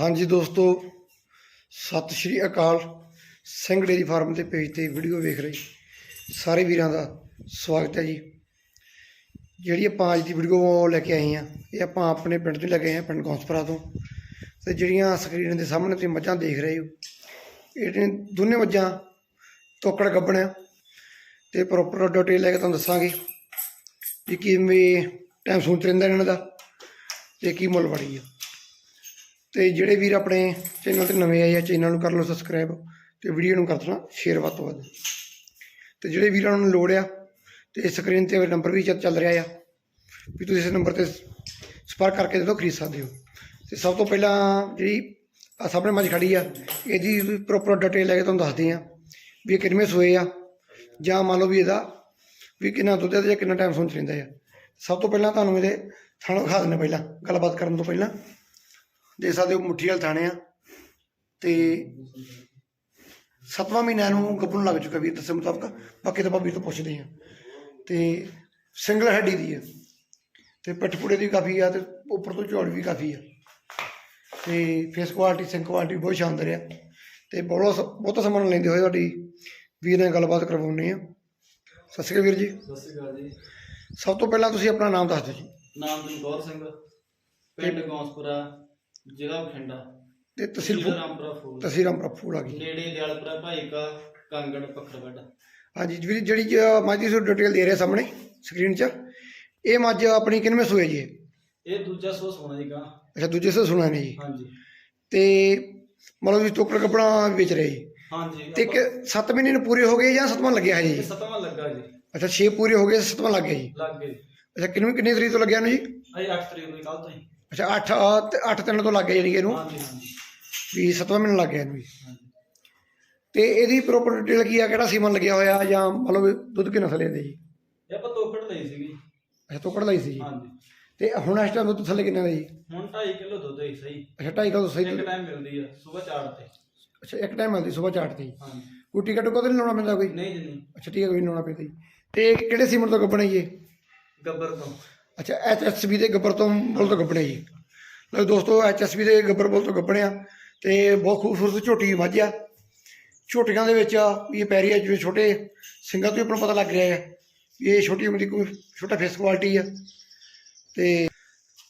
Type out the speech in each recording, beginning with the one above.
ਹਾਂਜੀ ਦੋਸਤੋ, ਸਤਿ ਸ਼੍ਰੀ ਅਕਾਲ। ਸਿੰਘ ਡੇਰੀ ਫਾਰਮ ਦੇ ਪੇਜ ਤੇ ਵੀਡੀਓ ਵੇਖ ਰਹੇ ਸਾਰੇ ਵੀਰਾਂ ਦਾ ਸਵਾਗਤ ਹੈ ਜੀ। ਜਿਹੜੀ ਆਪਾਂ ਅੱਜ ਦੀ ਵੀਡੀਓ ਲੈ ਕੇ ਆਏ ਹਾਂ, ਇਹ ਆਪਾਂ ਆਪਣੇ ਪਿੰਡ ਤੋਂ ਲੈ ਕੇ ਆਏ ਹਾਂ, ਪਿੰਡ ਗੌਂਸਪਰਾ ਤੋਂ। ਤੇ ਜਿਹੜੀਆਂ ਸਕਰੀਨ ਦੇ ਸਾਹਮਣੇ ਤੁਸੀਂ ਮੱਝਾਂ ਦੇਖ ਰਹੇ ਹੋ, ਇਹ ਦੋਨੇ ਮੱਝਾਂ ਤੋਕੜ ਗੱਬਣ ਤੇ ਪ੍ਰੋਪਰ ਡਿਟੇਲ ਲੈ ਕੇ ਤੁਹਾਨੂੰ ਦੱਸਾਂਗੇ ਵੀ ਕਿਵੇਂ ਟਾਈਮ ਸੂਚ ਰਹਿੰਦਾ ਇਹਨਾਂ ਦਾ ਤੇ ਕੀ ਮੁੱਲ ਬੜੀ ਆ। ਤੇ ਜਿਹੜੇ ਵੀਰ ਆਪਣੇ ਚੈਨਲ ਤੇ ਨਵੇਂ ਆਏ ਆ, ਚੈਨਲ ਨੂੰ ਕਰ ਲਓ ਸਬਸਕ੍ਰਾਈਬ ਤੇ ਵੀਡੀਓ ਨੂੰ ਕਰ ਦੇਣਾ ਸ਼ੇਅਰ ਵੱਧ ਤੋਂ ਵੱਧ। ਤੇ ਜਿਹੜੇ ਵੀਰਾਂ ਨੂੰ ਲੋੜ ਆ, ਤੇ ਸਕਰੀਨ ਤੇ ਨੰਬਰ ਵੀ ਚੱਲ ਚੱਲ ਰਿਹਾ ਆ, ਵੀ ਤੁਸੀਂ ਇਸ ਨੰਬਰ ਤੇ ਸੰਪਰਕ ਕਰਕੇ ਜਦੋਂ ਖਰੀਦ ਸਕਦੇ ਹੋ। ਤੇ ਸਭ ਤੋਂ ਪਹਿਲਾਂ ਜਿਹੜੀ ਆ ਸਾਹਮਣੇ ਮੱਝ ਖੜੀ ਆ, ਇਹਦੀ ਪ੍ਰੋਪਰ ਡਿਟੇਲ ਲੈ ਕੇ ਤੁਹਾਨੂੰ ਦੱਸਦੇ ਆ, ਵੀ ਇਹ ਕਿੰਨੇ ਸੋਏ ਆ, ਜਾਂ ਮੰਨ ਲਓ ਵੀ ਇਹਦਾ, ਵੀ ਕਿੰਨਾ ਦੁੱਧ ਹੈ ਜਾਂ ਕਿੰਨਾ ਟਾਈਮ ਸੌਂਚ ਰਹਿੰਦਾ ਆ। ਸਭ ਤੋਂ ਪਹਿਲਾਂ ਤੁਹਾਨੂੰ ਇਹਦੇ ਥਾਣੋਂ ਖਾ ਦਿੰਦੇ ਪਹਿਲਾਂ, ਗੱਲਬਾਤ ਕਰਨ ਤੋਂ ਪਹਿਲਾਂ। ਦੇ ਸਕਦੇ ਹੋ ਮੁੱਠੀ ਵਾਲੇ ਥਾਣੇ ਆ। ਤੇ ਸੱਤਵਾਂ ਮਹੀਨਾ ਨੂੰ ਗੱਭਰੂ ਲੱਗ ਚੁੱਕਾ ਵੀਰ ਦੱਸੇ ਮੁਤਾਬਕ ਬਾਕੀ ਤਾਂ ਵੀਰ ਤੋਂ ਪੁੱਛਦੇ ਆ। ਤੇ ਸਿੰਗਲ ਹੈਡੀ ਦੀ ਆ। ਤੇ ਪਟਪੁੜੇ ਦੀ ਕਾਫੀ ਆ ਤੇ ਉੱਪਰ ਤੋਂ ਝੋੜ ਵੀ ਕਾਫੀ ਆ। ਤੇ ਫੇਸ ਕੁਆਲਿਟੀ ਸਿੰਕ ਕੁਆਲਿਟੀ ਬਹੁਤ ਸ਼ਾਨਦਾਰ ਆ। ਤੇ ਬਹੁਤ ਬਹੁਤਾ ਸਮਾਂ ਲੈਂਦੇ ਹੋਏ ਤੁਹਾਡੀ ਵੀਰ ਨਾਲ ਗੱਲਬਾਤ ਕਰਵਾਉਣੀ ਆ। ਸਤਿ ਸ਼੍ਰੀ ਅਕਾਲ ਵੀਰ ਜੀ। ਸਤਿ ਸ਼੍ਰੀ ਅਕਾਲ ਜੀ। ਸਭ ਤੋਂ ਪਹਿਲਾਂ ਤੁਸੀਂ ਆਪਣਾ ਨਾਮ ਦੱਸ ਦਿਓ ਜੀ। ਨਾਮ ਜਗੌਰ ਸਿੰਘ। ਪਿੰਡ ਗੌਂਸਪੁਰਾ। ਜ਼ਿਲ੍ਹਾ ਬਠਿੰਡਾ। ਤੇ ਤਹਿਸੀਲ ਜ਼ਿਲ੍ਹਾ ਰਾਮਪੁਰਾ ਫੂਲ। ਤਹਿਸੀਲ ਰਾਮਪੁਰਾ ਫੂਲ ਆ ਗਈ। ਨੇੜੇ ਦਿਆਲਪੁਰਾ ਭਾਈਕਾ ਕਾਂਗੜ ਪਖੜਵੱਡ ਹਾਂਜੀ ਜਿਹੜੀ ਜਿਹੜੀ ਜ- ਮੱਝ ਦੀ ਤੁਹਾਨੂੰ ਡਿਟੇਲ ਦੇ ਰਿਹਾ ਸਾਹਮਣੇ ਸਕਰੀਨ 'ਚ ਇਹ ਮੱਝ ਆਪਣੀ ਕਿੰਨਵੇਂ ਸੂਏ ਜੀ? ਇਹ? ਇਹ ਦੂਜਾ ਸੋ ਸੋਨਾ ਜੀ ਗਾ ਅੱਛਾ ਦੂਜੇ ਸੇ ਸੁਣਾ ਨੇ ਜੀ। ਹਾਂਜੀ। ਤੇ ਮਤਲਬ ਵੀ ਟੋਕਰ ਕੱਪੜਾ ਵੇਚ ਰਹੇ ਜੀ? ਹਾਂਜੀ ਤੇ ਕਿ 7 ਮਹੀਨੇ ਨੂੰ ਪੂਰੇ ਹੋ ਗਏ ਜਾਂ ਸੱਤਵਾਂ ਲੱਗਿਆ ਹੈ ਇਹ ਜੀ ਸਤਵਾਂ ਲੱਗਾ ਜੀ। ਅੱਛਾ 6 ਪੂਰੇ ਹੋ ਗਏ ਸੱਤਵਾਂ ਲੱਗ ਗਿਆ ਜੀ? ਲੱਗ ਗਏ ਅੱਛਾ ਕਿੰਨੀ ਕਿੰਨੀ ਤਰੀਕ ਤੋਂ ਲੱਗਿਆ ਨੂੰ ਜੀ? ਅਜੇ 8 ਤਰੀਕ ਨੂੰ ਕੱਲ ਤੋਂ ਹੀ। ਅੱਛਾ 8 8 ਤਿੰਨ ਤੋਂ ਲੱਗ ਗਿਆ ਜਾਨੀ ਕਿ ਇਹਨੂੰ? ਹਾਂਜੀ ਹਾਂਜੀ। ਵੀ ਸੱਤਵਾਂ ਮਹੀਨਾ ਲੱਗ ਗਿਆ ਇਹਨੂੰ ਹਾਂਜੀ ਤੇ ਇਹਦੀ ਪ੍ਰੋਪਰ ਡਿਟੇਲ ਕੀ ਆ? ਕਿਹੜਾ ਸੀਮਨ ਲੱਗਿਆ ਹੋਇਆ ਜਾਂ ਮਤਲਬ ਦੁੱਧ ਕਿੰਨਾ ਥੱਲੇ ਦੇ ਜੀ? ਇਹ ਆਪਾਂ ਤੋਕੜ ਲਈ ਸੀਗੀ। ਅੱਛਾ ਤੋਕੜ ਲਈ ਸੀ ਜੀ। ਹਾਂਜੀ। ਤੇ ਹੁਣ ਇਸ ਟਾਈਮ ਦੁੱਧ ਥੱਲੇ ਕਿੰਨਾ ਦਾ ਜੀ? ਹੁਣ 2.5 ਕਿਲੋ ਦੁੱਧ ਹੀ ਸਹੀ। ਅੱਛਾ 2.5 ਕਿਲੋ ਸਹੀ ਇੱਕ ਟਾਈਮ ਮਿਲਦੀ ਆ ਸਵੇਰ 4 ਤੇ। ਅੱਛਾ ਇੱਕ ਟਾਈਮ ਆਉਂਦੀ ਸਵੇਰ ਚਾਟ ਤੇ ਹਾਂਜੀ। ਕੋਈ ਟਿਕਟ ਕਦੋਂ ਨਹੀਂ ਲਾਉਣਾ ਪੈਂਦਾ ਕੋਈ? ਨਹੀਂ ਜੀ ਨਹੀਂ। ਅੱਛਾ ਠੀਕ ਹੈ ਕੋਈ ਨੀ ਲਾਉਣਾ ਪੈਂਦਾ ਜੀ। ਤੇ ਕਿਹੜੇ ਸੀਮਨ ਤੋਂ ਗੱਬਣਾ ਜੀ ਇਹ? ਗੱਬਰ ਤੋਂ। ਅੱਛਾ ਐਚਐਸਬੀ ਦੇ ਗੱਬਰ ਤੋਂ ਬੁੱਲ ਤੋਂ ਗੱਬਣੇ ਜੀ। ਲਓ ਦੋਸਤੋ ਐਚਐਸਬੀ ਦੇ ਗੱਬਰ ਬੁੱਲ ਤੋਂ ਗੱਬਣੇ ਆ ਤੇ ਬਹੁਤ ਖੂਬਸੂਰਤ ਝੋਟੀ ਮੱਝ ਆ ਝੋਟੀਆਂ ਦੇ ਵਿੱਚ ਵੀ ਇਹ ਪੈਰੀ ਆ ਜਿਵੇਂ ਛੋਟੇ ਸਿੰਘਾਂ ਤੋਂ ਹੀ ਪਤਾ ਲੱਗ ਰਿਹਾ ਹੈ ਵੀ ਇਹ ਛੋਟੀ ਉਮਰ ਦੀ ਕੋਈ ਛੋਟਾ ਫੇਸ ਕੁਆਲਿਟੀ ਆ। ਤੇ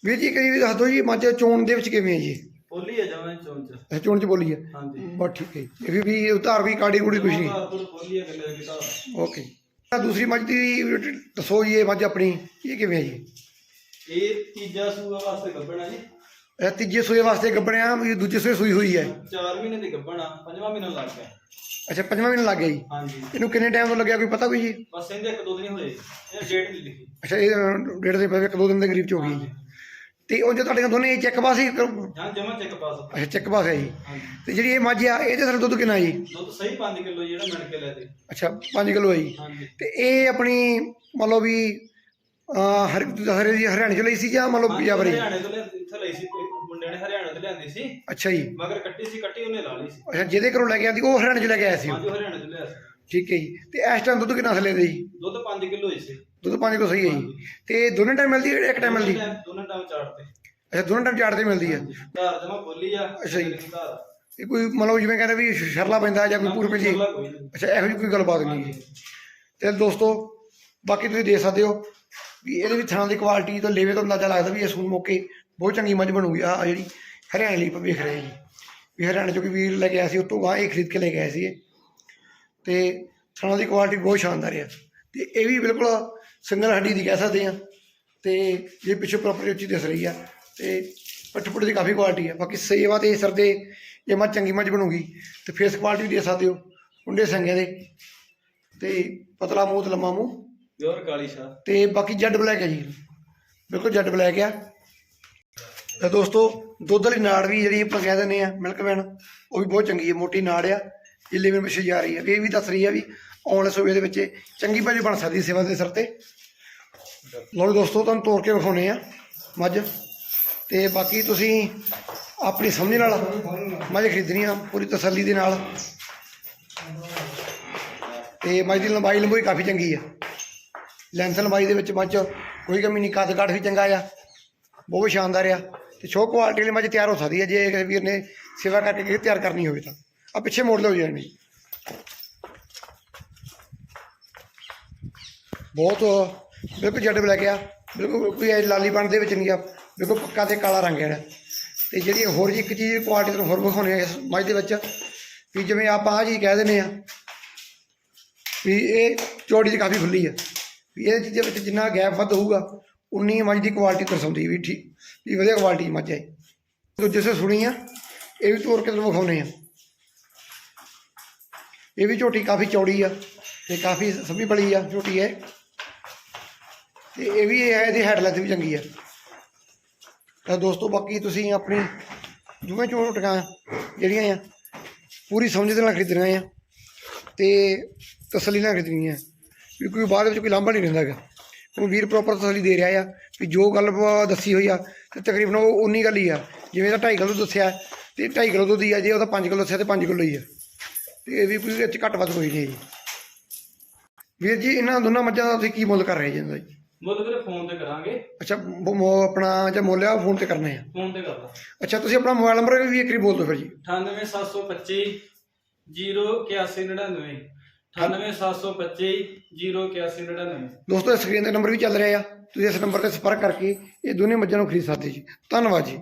ਵੀਰ ਜੀ ਕਰੀ ਵੀ ਦੱਸ ਦਿਓ ਜੀ ਮੱਝ ਚੋਣ ਦੇ ਵਿੱਚ ਕਿਵੇਂ ਹੈ ਜੀ? ਪੋਲੀ ਆ ਜਾਵਾਂ ਚੋਂ ਚ। ਅੱਛਾ ਚੋਣ ਚ ਬੋਲੀ ਆ। ਹਾਂਜੀ। ਬਸ ਠੀਕ ਹੈ ਜੀ। ਇਹ ਵੀ ਵੀ ਉਧਾਰ ਵੀ ਕਾੜੀ ਕੁੜੀ ਕੁਛ ਨਹੀਂ। ਗੱਲੇ ਦੀ ਤਾਂ ਓਕੇ ਦੂਸਰੀ ਮੱਝ ਦੀ ਦੱਸੋ ਜੀ ਇਹ ਮੱਝ ਆਪਣੀ। ਇਹ ਕਿਵੇਂ ਹੈ ਜੀ? ਇਹ ਤੀਜਾ ਸੂਆ ਵਾਸਤੇ ਗੱਬਣਾ ਜੀ। ਇਹ ਤੀਜੇ ਸੂਏ ਵਾਸਤੇ ਗੱਬਣਿਆ ਵੀ ਦੂਜੇ ਸੂਏ ਸੂਈ ਹੋਈ ਹੈ। 4 ਮਹੀਨੇ ਦੀ ਗੱਬਣਾ ਪੰਜਵਾਂ ਮਹੀਨਾ ਲੱਗ ਗਿਆ। ਅੱਛਾ ਪੰਜਵਾਂ ਮਹੀਨਾ ਲੱਗ ਗਿਆ ਜੀ। ਹਾਂਜੀ। ਇਹਨੂੰ ਕਿੰਨੇ ਟਾਈਮ ਤੋਂ ਲੱਗਿਆ ਕੋਈ ਪਤਾ ਕੋਈ ਜੀ? ਬਸ ਇਹਦੇ ਇੱਕ ਦੋ ਦਿਨ ਹੀ ਹੋਏ ਇਹ ਡੇਟ ਨਹੀਂ ਲਿਖੀ। ਅੱਛਾ ਇਹ ਦੇ ਪਏ ਇੱਕ ਦੋ ਦਿਨ ਦੇ ਕਰੀਬ ਚ ਹੋ ਗਈ। ਜੀ ਤੇ ਉਹ ਜੇ ਤੁਹਾਡੀਆਂ ਦੋਨੇ ਚੈੱਕ ਪਾਸ ਹੀ ਕਰ- ਜਾਂ ਜਮਾ ਚੈੱਕ ਪਾਸ। ਅੱਛਾ ਚੈੱਕ ਪਾਸ ਹੈ ਜੀ। ਹਾਂਜੀ। ਤੇ ਜਿਹੜੀ ਇਹ ਮੱਝ ਆ ਇਹਦੇ ਸਰ ਦੁੱਧ ਕਿੰਨਾ ਜੀ? ਦੁੱਧ ਸਹੀ 5 ਕਿਲੋ ਜਿਹੜਾ ਮਿਣ ਕੇ ਲੈ ਦੇ ਅੱਛਾ 5 ਕਿਲੋ ਹੈ ਜੀ। ਹਾਂਜੀ। ਤੇ ਇਹ ਆਪਣੀ ਮੰਨ ਲਓ ਵੀ ਅਹ, ਹਰ ਹਰੇ ਦੀ ਹਰਿਆਣੇ ਚ ਲਈ ਸੀ ਜਾਂ ਮੰਨ ਲਓ ਪੰਜਾਬ? ਰਹੀ ਹਰਿਆਣੇ ਤੋਂ ਲਿਆ ਇੱਥੇ ਲਈ ਸੀ ਮੁੰਡਿਆਂ ਨੇ ਹਰਿਆਣੇ ਤੋਂ ਲਿਆਂਦੀ ਸੀ। ਅੱਛਾ ਜੀ। ਮਗਰ ਕੱਟੀ ਸੀ ਕੱਟੀ ਉਹਨੇ ਲਾ ਲਈ ਸੀ। ਅੱਛਾ ਜਿਹਦੇ ਘਰੋਂ ਲੈ ਕੇ ਆਂਦੀ ਉਹ ਹਰਿਆਣੇ ਚ ਲੈ ਕੇ ਆਇਆ ਸੀ। ਹਾਂਜੀ ਉਹ ਹਰਿਆਣੇ ਤੋਂ ਲਿਆ ਸੀ। ਠੀਕ ਹੈ ਜੀ। ਤੇ ਇਸ ਟਾਈਮ ਦੁੱਧ ਕਿੰਨਾ ਥੱਲੇ ਦੇ ਜੀ? ਦੁੱਧ 5 ਕਿਲੋ ਹੀ ਸੀ। ਦੁੱਧ 5 ਕਿਲੋ ਸਹੀ ਹੈ ਜੀ। ਤੇ ਦੋਨੇ ਟਾਈਮ ਮਿਲਦੀ ਹੈ ਇੱਕ ਟਾਈਮ ਮਿਲਦੀ? ਦੋਨਾਂ ਟਾਈਮ ਚਾੜਤੇ ਅੱਛਾ ਦੋਨੇ ਟਾਈਮ ਚਾਰ ਤੇ ਮਿਲਦੀ ਹੈ। ਧਾਰ ਜਮਾ ਬੋਲੀ ਆ ਅੱਛਾ ਜੀ। ਧਾਰ ਇਹ ਕੋਈ ਮਤਲਬ ਜਿਵੇਂ ਕਹਿੰਦੇ ਵੀ ਸ਼ਰਲਾ ਪੈਂਦਾ ਜਾਂ ਕੋਈ ਪੂਰ ਹੈ। ਕੋਈ ਨਹੀਂ। ਅੱਛਾ ਇਹੋ ਜਿਹੀ ਕੋਈ ਗੱਲਬਾਤ ਨਹੀਂ ਜੀ ਤੇ ਦੋਸਤੋ ਬਾਕੀ ਤੁਸੀਂ ਦੇਖ ਸਕਦੇ ਹੋ ਵੀ ਇਹਦੇ ਵੀ ਥਣਾ ਦੀ ਕੁਆਲਿਟੀ ਤੋਂ ਲੇਵੇ ਤੋਂ ਅੰਦਾਜ਼ਾ ਲੱਗਦਾ ਵੀ ਇਹ ਸੂਨ ਮੌਕੇ ਬਹੁਤ ਚੰਗੀ ਮੱਝ ਬਣੂਗੀ ਆ ਜਿਹੜੀ ਹਰਿਆਣੇ ਲਈ ਆਪਾਂ ਵੇਖ ਰਹੇ ਹਾਂ ਜੀ। ਵੀ ਹਰਿਆਣੇ ਚੋਂ ਕੋਈ ਵੀਰ ਲੈ ਕੇ ਆਇਆ ਸੀ ਉਤੋਂ ਗਾਂ ਇਹ ਖਰੀਦ ਕੇ ਲੈ ਕੇ ਆਏ ਸੀ ਇਹ। ਤੇ ਥਣਾ ਦੀ ਕੁਆਲਿਟੀ ਬਹੁਤ ਸ਼ਾਨਦਾਰ ਆ ਤੇ ਇਹ ਵੀ ਬਿਲਕੁਲ ਸਿੰਗਲ ਹੱਡੀ ਦੀ ਕਹਿ ਸਕਦੇ ਆ ਤੇ ਇਹ ਪਿੱਛੇ ਪ੍ਰੋਪਰਟੀ ਉੱਚੀ ਦਿਸ ਰਹੀ ਆ। ਤੇ ਪੱਠਪੁੱਟ ਦੀ ਕਾਫੀ ਕੁਆਲਿਟੀ ਆ। ਬਾਕੀ ਸੇਵਾ ਤੇ ਸਰ ਦੇ ਇਹ ਮੱਝ ਚੰਗੀ ਮੱਝ ਬਣੂਗੀ ਤੇ ਫੇਸ ਕੁਆਲਿਟੀ ਵੀ ਦੇ ਸਕਦੇ ਹੋ ਕੁੰਡੇ ਸੰਗੇ ਦੇ। ਤੇ ਪਤਲਾ ਮੂੰਹ ਤੇ ਲੰਮਾ ਮੂੰਹ। ਪਿਓਰ ਕਾਲੀ ਸ਼ਾਹ ਤੇ ਬਾਕੀ ਜੈਡ ਬਲੈਕ ਹੈ ਜੀ। ਬਿਲਕੁਲ ਜੈਡ ਬਲੈਕ ਆ। ਤੇ ਦੋਸਤੋ ਦੁੱਧ ਵਾਲੀ ਨਾੜ ਵੀ ਜਿਹੜੀ ਆਪਾਂ ਕਹਿ ਦਿੰਦੇ ਆ ਮਿਲਕ ਵੈਨ ਉਹ ਵੀ ਬਹੁਤ ਚੰਗੀ ਹੈ ਮੋਟੀ ਨਾੜ ਆ। ਇਹ ਲਿਵਰ ਪਿੱਛੇ ਜਾ ਰਹੀ ਹੈ ਇਹ ਵੀ ਦੱਸ ਰਹੀ ਹੈ ਵੀ ਆਉਣ ਸੂਬੇ ਦੇ ਵਿੱਚ ਚੰਗੀ ਭਾਜੀ ਬਣ ਸਕਦੀ ਸੇਵਾ ਦੇ ਸਿਰ ਤੇ। ਲਓ ਦੋਸਤੋ, ਤੁਹਾਨੂੰ ਤੋੜ ਕੇ ਵਿਖਾਉਣੇ ਆ, ਮੱਝ। ਤੇ ਬਾਕੀ ਤੁਸੀਂ ਆਪਣੀ ਸਮਝ ਨਾਲ ਮੱਝ ਖਰੀਦਣੀ ਆ, ਪੂਰੀ ਤਸੱਲੀ ਦੇ ਨਾਲ। ਤੇ ਮੱਝ ਦੀ ਲੰਬਾਈ ਲੰਬੂਈ ਕਾਫੀ ਚੰਗੀ ਆ। ਲੈਂਥ ਲੰਬਾਈ ਦੇ ਵਿੱਚ ਮੱਝ ਕੋਈ ਕਮੀ ਨਹੀਂ, ਕੱਦ ਕਾਠ ਵੀ ਚੰਗਾ ਆ, ਬਹੁਤ ਸ਼ਾਨਦਾਰ ਆ। ਤੇ ਸ਼ੋ ਕੁਆਲਿਟੀ ਵਾਲੀ ਮੱਝ ਤਿਆਰ ਹੋ ਸਕਦੀ ਹੈ ਜੇ ਕਿਸੇ ਵੀਰ ਨੇ ਸੇਵਾ ਕਰਕੇ ਕਿਸੇ ਤਿਆਰ ਕਰਨੀ ਹੋਵੇ ਤਾਂ। ਆ ਪਿੱਛੇ ਮੋੜ ਲਓ ਜਾਣੀ ਬਹੁਤ ਬਿਲਕੁਲ ਜੱਡ ਬਲੈਕ ਆ। ਬਿਲਕੁਲ ਕੋਈ ਐ ਲਾਲੀ ਬਣ ਦੇ ਵਿੱਚ ਨਹੀਂ ਆ। ਬਿਲਕੁਲ ਪੱਕਾ ਤੇ ਕਾਲਾ ਰੰਗ ਹੈ। ਤੇ ਜਿਹੜੀ ਹੋਰ ਜੀ ਇੱਕ ਚੀਜ਼ ਕੁਆਲਿਟੀ ਤੁਹਾਨੂੰ ਹੋਰ ਵਿਖਾਉਣੀ ਹੈ ਇਸ ਮੱਝ ਦੇ ਵਿੱਚ, ਵੀ ਜਿਵੇਂ ਆਪਾਂ ਆ ਜੀ ਕਹਿ ਦਿੰਦੇ ਆ, ਵੀ ਇਹ ਚੌੜੀ ਤੇ ਕਾਫੀ ਖੁੱਲੀ ਆ। ਵੀ ਇਹ ਚੀਜ਼ਾਂ ਵਿੱਚ ਜਿੰਨਾ ਗੈਪ ਵੱਧ ਹੋਊਗਾ, ਉਨੀ ਮੱਝ ਦੀ ਕੁਆਲਿਟੀ ਦਰਸਾਉਂਦੀ ਵੀ ਠੀਕ, ਵੀ ਵਧੀਆ ਕੁਆਲਿਟੀ ਦੀ ਮੱਝ ਹੈ। ਦੂਜੇ ਸੇ ਸੁਣੀ ਆ, ਇਹ ਵੀ ਤੋਰ ਕੇ ਤੁਹਾਨੂੰ ਵਿਖਾਉਣੇ ਆ। ਇਹ ਵੀ ਝੋਟੀ ਕਾਫੀ ਚੌੜੀ ਆ ਤੇ ਕਾਫੀ ਸੰਭੀ ਬੜੀ ਆ ਝੋਟੀ ਹੈ ਤੇ ਇਹ ਵੀ ਇਹ ਹੈ ਇਹਦੀ ਹੈਡ ਵੀ ਚੰਗੀ ਆ। ਤਾਂ ਦੋਸਤੋ, ਬਾਕੀ ਤੁਸੀਂ ਆਪਣੀ ਜੁਵੇਂ ਝੋਟੀਆਂ ਜਿਹੜੀਆਂ ਆ, ਪੂਰੀ ਸਮਝ ਦੇ ਨਾਲ ਖਰੀਦਣੀਆਂ ਆ ਤੇ ਤਸੱਲੀ ਨਾਲ ਖਰੀਦਣੀਆਂ ਵੀ ਕੋਈ ਬਾਅਦ ਵਿੱਚ ਕੋਈ ਲਾਂਭਾ ਨਹੀਂ ਰਹਿੰਦਾ ਹੈਗਾ। ਉਹ ਵੀਰ ਪ੍ਰੋਪਰ ਤਸੱਲੀ ਦੇ ਰਿਹਾ ਆ ਵੀ ਜੋ ਗੱਲ ਦੱਸੀ ਹੋਈ ਆ, ਤੇ ਤਕਰੀਬਨ ਉਹ ਉਨੀ ਗੱਲ ਹੀ ਆ। ਜਿਵੇਂ ਤਾਂ 2.5 ਕਿਲੋ ਦੱਸਿਆ, ਤੇ 2.5 ਕਿਲੋ ਦੁੱਧ ਹੀ ਆ, ਜੇ ਉਹਦਾ 5 ਕਿਲੋ ਦੱਸਿਆ, ਤੇ 5 ਕਿਲੋ ਹੀ ਆ। ਤੇ ਇਹ ਵੀ ਕੋਈ ਵਿੱਚ ਘੱਟ ਵੱਧ ਕੋਈ ਨਹੀਂ ਜੀ ਵੀਰ ਜੀ, ਇਹਨਾਂ ਦੋਨਾਂ ਮੱਝਾਂ ਦਾ ਤੁਸੀਂ ਕੀ ਮੁੱਲ ਕਰ ਰਹੇ ਜੀ? ਮੁੱਲ ਵੀਰੇ ਫੋਨ ਤੇ ਕਰਾਂਗੇ। ਅੱਛਾ ਬ- ਮੋ ਆਪਣਾ ਜਾਂ ਮੁੱਲ ਆ ਫੋਨ ਤੇ ਕਰਨੇ ਆ। ਫੋਨ ਤੇ ਕਰਦਾ। ਅੱਛਾ ਤੁਸੀਂ ਆਪਣਾ ਮੋਬਾਈਲ ਨੰਬਰ ਵੀ ਇੱਕ ਵਾਰੀ ਬੋਲ ਦਿਓ ਫਿਰ ਜੀ। 98725 08199 98725 08199 ਦੋਸਤੋ ਸਕਰੀਨ ਤੇ ਨੰਬਰ ਵੀ ਚੱਲ ਰਿਹਾ। ਆ ਤੁਸੀਂ ਇਸ ਨੰਬਰ ਤੇ ਸੰਪਰਕ ਕਰਕੇ ਇਹ ਦੋਨੇ ਮੱਝਾਂ ਨੂੰ ਖਰੀਦ ਸਕਦੇ ਜੀ। ਧੰਨਵਾਦ ਜੀ।